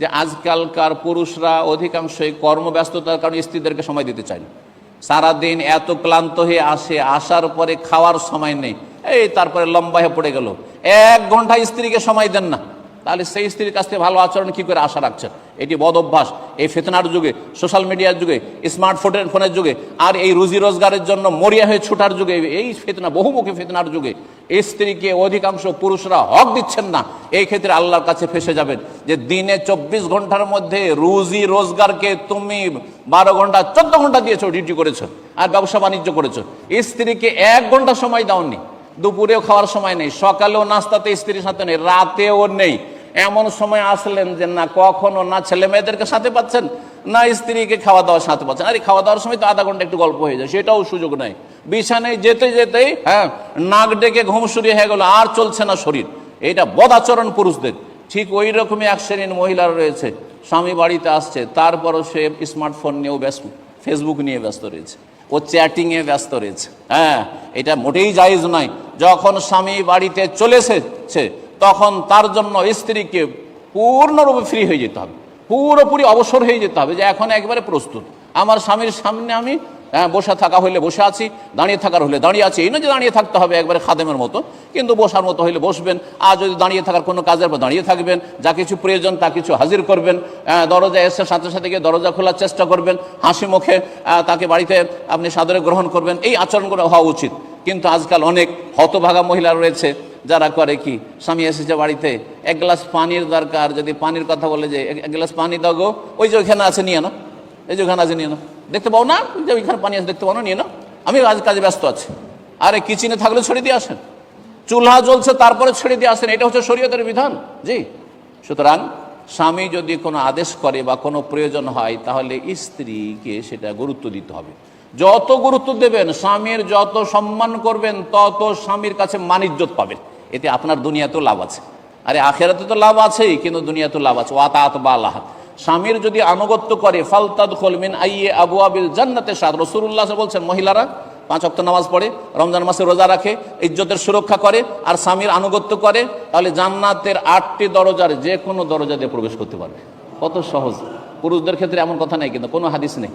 যে আজকালকার পুরুষরা অধিকাংশই কর্মব্যস্ততার কারণে স্ত্রীদেরকে সময় দিতে চায় না। সারাদিন এত ক্লান্ত হয়ে আসে, আসার পরে খাওয়ার সময় নেই। এই তারপরে লম্বা হয়ে পড়ে গেল। এক ঘণ্টা স্ত্রীকে সময় দেন না। তাহলে সেই স্ত্রীর কাছ থেকে ভালো আচরণ কি করে আশা রাখছেন? এটি বদ অভ্যাস। এই ফেতনার যুগে সোশ্যাল মিডিয়ার যুগে স্মার্টফোনের ফোনের যুগে, আর এই রুজি রোজগারের জন্য মরিয়া হয়ে ছোটার যুগে, এই ফেতনা, বহুমুখী ফেতনার যুগে, স্ত্রীকে অধিকাংশ পুরুষরা হক দিচ্ছেন না। এই ক্ষেত্রে আল্লাহর কাছে ফেসে যাবেন যে দিনে চব্বিশ ঘণ্টার মধ্যে রুজি রোজগারকে তুমি বারো ঘণ্টা, চোদ্দ ঘণ্টা দিয়েছ, ডিউটি করেছ আর ব্যবসা বাণিজ্য করেছ। স্ত্রীকে এক ঘণ্টা সময় দাওনি। দুপুরেও খাওয়ার সময় নেই, সকালেও নাস্তাতে স্ত্রীর সাথে নেই, রাতেও নেই। এমন সময় আসলেন যে না, কখনো না ছেলে মেয়েদেরকে সাথে পাচ্ছেন, না স্ত্রীকে খাওয়া দাওয়ার সাথে পাচ্ছেন। আরে, খাওয়া দাওয়ার সময় তো আধা ঘণ্টা একটু গল্প হয়ে যায়, সেটাও সুযোগ নাই। বিছানায় যেতে যেতেই হ্যাঁ নাক ডেকে ঘুম শুরিয়ে হয়ে গেল, আর চলছে না শরীর। এটা বদাচরণ পুরুষদের। ঠিক ওই রকমই এক শ্রেণির মহিলারা রয়েছে, স্বামী বাড়িতে আসছে, তারপরও সে স্মার্টফোন নিয়েও ব্যস্ত, ফেসবুক নিয়ে ব্যস্ত রয়েছে, ও চ্যাটিংয়ে ব্যস্ত রয়েছে। হ্যাঁ এটা মোটেই জায়েজ নয়। যখন স্বামী বাড়িতে চলে এসেছে তখন তার জন্য স্ত্রীকে পূর্ণরূপে ফ্রি হয়ে যেতে হবে। পুরোপুরি অবসর হয়ে যেতে হবে যে এখন একবারে প্রস্তুত। আমার স্বামীর সামনে আমি হ্যাঁ, বসে থাকা হইলে বসে আছি দাঁড়িয়ে থাকার হলে দাঁড়িয়ে আছি। এই না যে দাঁড়িয়ে থাকতে হবে একবারে খাদেমের মতো কিন্তু বসার মতো হইলে বসবেন। আর যদি দাঁড়িয়ে থাকার কোনো কাজের পর দাঁড়িয়ে থাকবেন যা কিছু প্রয়োজন তা কিছু হাজির করবেন দরজা এসে সাথে সাথে গিয়ে দরজা খোলার চেষ্টা করবেন হাসি মুখে তাকে বাড়িতে আপনি সাদরে গ্রহণ করবেন। এই আচরণগুলো হওয়া উচিত। কিন্তু আজকাল অনেক হতভাগা মহিলা রয়েছে, যারা করে কি, স্বামী এসেছে বাড়িতে, এক গ্লাস পানির দরকার, যদি পানির কথা বলে যে, এক গ্লাস পানি দাও গো, ওই যে ওইখানে আছে, নিয়ে না এই যে ওখানে আছে, নিয়ে না দেখতে পাও না? যে ওইখানে পানি আছে, দেখতে পাও না? নিয়ে না আমি আজ কাজে ব্যস্ত আছি। আরে, কিচেনে থাকলে ছেড়ে দিয়ে আসেন। চুলহা জ্বলছে, তারপরে ছেড়ে দিয়ে আসেন। এটা হচ্ছে শরীয়তের বিধান। জি। সুতরাং, স্বামী যদি কোনো আদেশ করে বা কোনো প্রয়োজন হয়, তাহলে স্ত্রীকে সেটা গুরুত্ব দিতে হবে। যত গুরুত্ব দেবেন, স্বামীর যত সম্মান করবেন, তত স্বামীর কাছে মানিজ্যত পাবেন। এতে আপনার দুনিয়াতেও লাভ আছে। আরে আখেরাতে তো লাভ আছেই, কিন্তু দুনিয়াতেও লাভ আছে। ওয়াতাত বা আল্লাহ স্বামীর যদি আনুগত্য করে ফালতাদ খোলমিন আইয়ে আবু আবিল জান্নাতে সাদ। রসুল্লাহ বলছেন, মহিলারা পাঁচ অক্ট নামাজ পড়ে, রমজান মাসে রোজা রাখে, ইজ্জতের সুরক্ষা করে, আর স্বামীর আনুগত্য করে, তাহলে জান্নাতের আটটি দরজার যে কোনো দরজা দিয়ে প্রবেশ করতে পারবে। কত সহজ। পুরুষদের ক্ষেত্রে এমন কথা নেই, কিন্তু কোনো হাদিস নেই।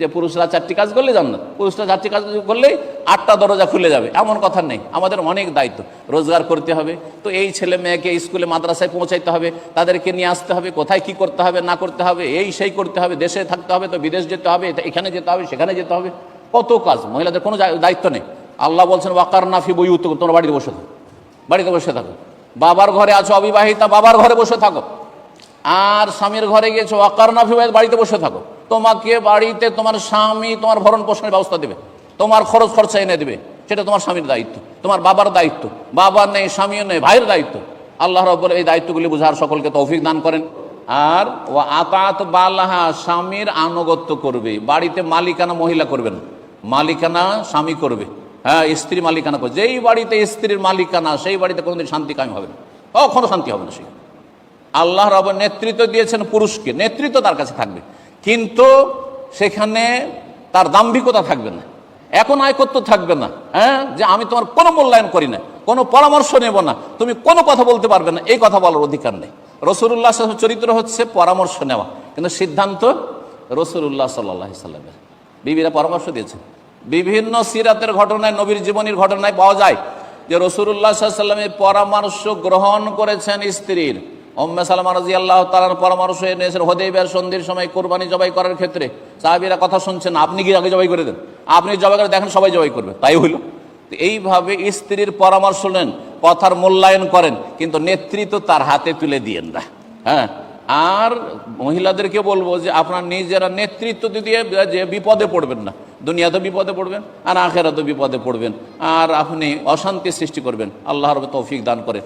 যে পুরুষরা চারটি কাজ করলে জান্নাত, পুরুষরা চারটি কাজ করলেই আটটা দরজা খুলে যাবে, এমন কথা নেই। আমাদের অনেক দায়িত্ব, রোজগার করতে হবে। তো এই ছেলে মেয়েকে স্কুলে, মাদ্রাসায় পৌঁছাইতে হবে, তাদেরকে নিয়ে আসতে হবে, কোথায় কি করতে হবে, না করতে হবে, এই সেই করতে হবে, দেশে থাকতে হবে, তো বিদেশ যেতে হবে এখানে যেতে হবে, সেখানে যেতে হবে। কত কাজ, মহিলাদের কোনো দায়িত্ব নেই। আল্লাহ বলছেন ওয়াকার নাফি বই উত্তর তোমরা বাড়িতে বসে থাকো। বাড়িতে বসে থাকো। বাবার ঘরে আছো অবিবাহিতা, বাবার ঘরে বসে থাকো। আর স্বামীর ঘরে গেছো অকার নাফি বাড়িতে বসে থাকো। তোমাকে বাড়িতে তোমার স্বামী তোমার ভরণ পোষণের ব্যবস্থা দেবে। তোমার খরচ খরচা এনে দেবে। সেটা তোমার স্বামীর দায়িত্ব, তোমার বাবার দায়িত্ব। বাবার নেই, স্বামীও নেই, ভাইয়ের দায়িত্ব। আল্লাহ রব্বর এই দায়িত্বগুলি বুঝার সকলকে তৌফিক দান করেন। আর ও আতাত বালাহা, স্বামীর আনুগত্য করবে। বাড়িতে মালিকানা মহিলা করবে না। মালিকানা স্বামী করবে। হ্যাঁ স্ত্রী মালিকানা করবে। যেই বাড়িতে স্ত্রীর মালিকানা, সেই বাড়িতে কোনোদিন শান্তি কায়েম হবে না। কখনো শান্তি হবে না সেখানে। আল্লাহ রব নেতৃত্ব দিয়েছেন পুরুষকে। নেতৃত্ব তার কাছে থাকবে। কিন্তু সেখানে তার দাম্ভিকতা থাকবে না। এখন আয়কত্ব থাকবে না হ্যাঁ? যে আমি তোমার কোনো মূল্যায়ন করি না, কোনো পরামর্শ নেব না, তুমি কোনো কথা বলতে পারবে না, এই কথা বলার অধিকার নেই। রসুল্লাহ চরিত্র হচ্ছে পরামর্শ নেওয়া, কিন্তু সিদ্ধান্ত রসুল্লাহ সাল্লাহ সাল্লামের বিবিরা পরামর্শ দিয়েছেন বিভিন্ন সিরাতের ঘটনায়, নবীর জীবনীর ঘটনায় পাওয়া যায় যে রসুল্লাহ সাল্লামের পরামর্শ গ্রহণ করেছেন স্ত্রীর। ওম্মে সালামা রাজি আল্লাহ তালার পরামর্শ এনেছেন হদেবের সন্ধির সময় কোরবানি জবাই করার ক্ষেত্রে সাহাবিরা কথা শুনছেন, আপনি কি আগে জবাই করে দেন? আপনি জবাই করে দেখেন সবাই জবাই করবে, তাই হইল। এইভাবে স্ত্রীর পরামর্শ নেন, কথার মূল্যায়ন করেন, কিন্তু নেতৃত্ব তার হাতে তুলে দিয়েন না। হ্যাঁ? আর মহিলাদেরকে বলব যে আপনার নিজেরা নেতৃত্ব দিয়ে যে বিপদে পড়বেন না। দুনিয়াতে বিপদে পড়বেন, আর আখেরাতে বিপদে পড়বেন, আর আপনি অশান্তি সৃষ্টি করবেন। আল্লাহর তৌফিক দান করেন।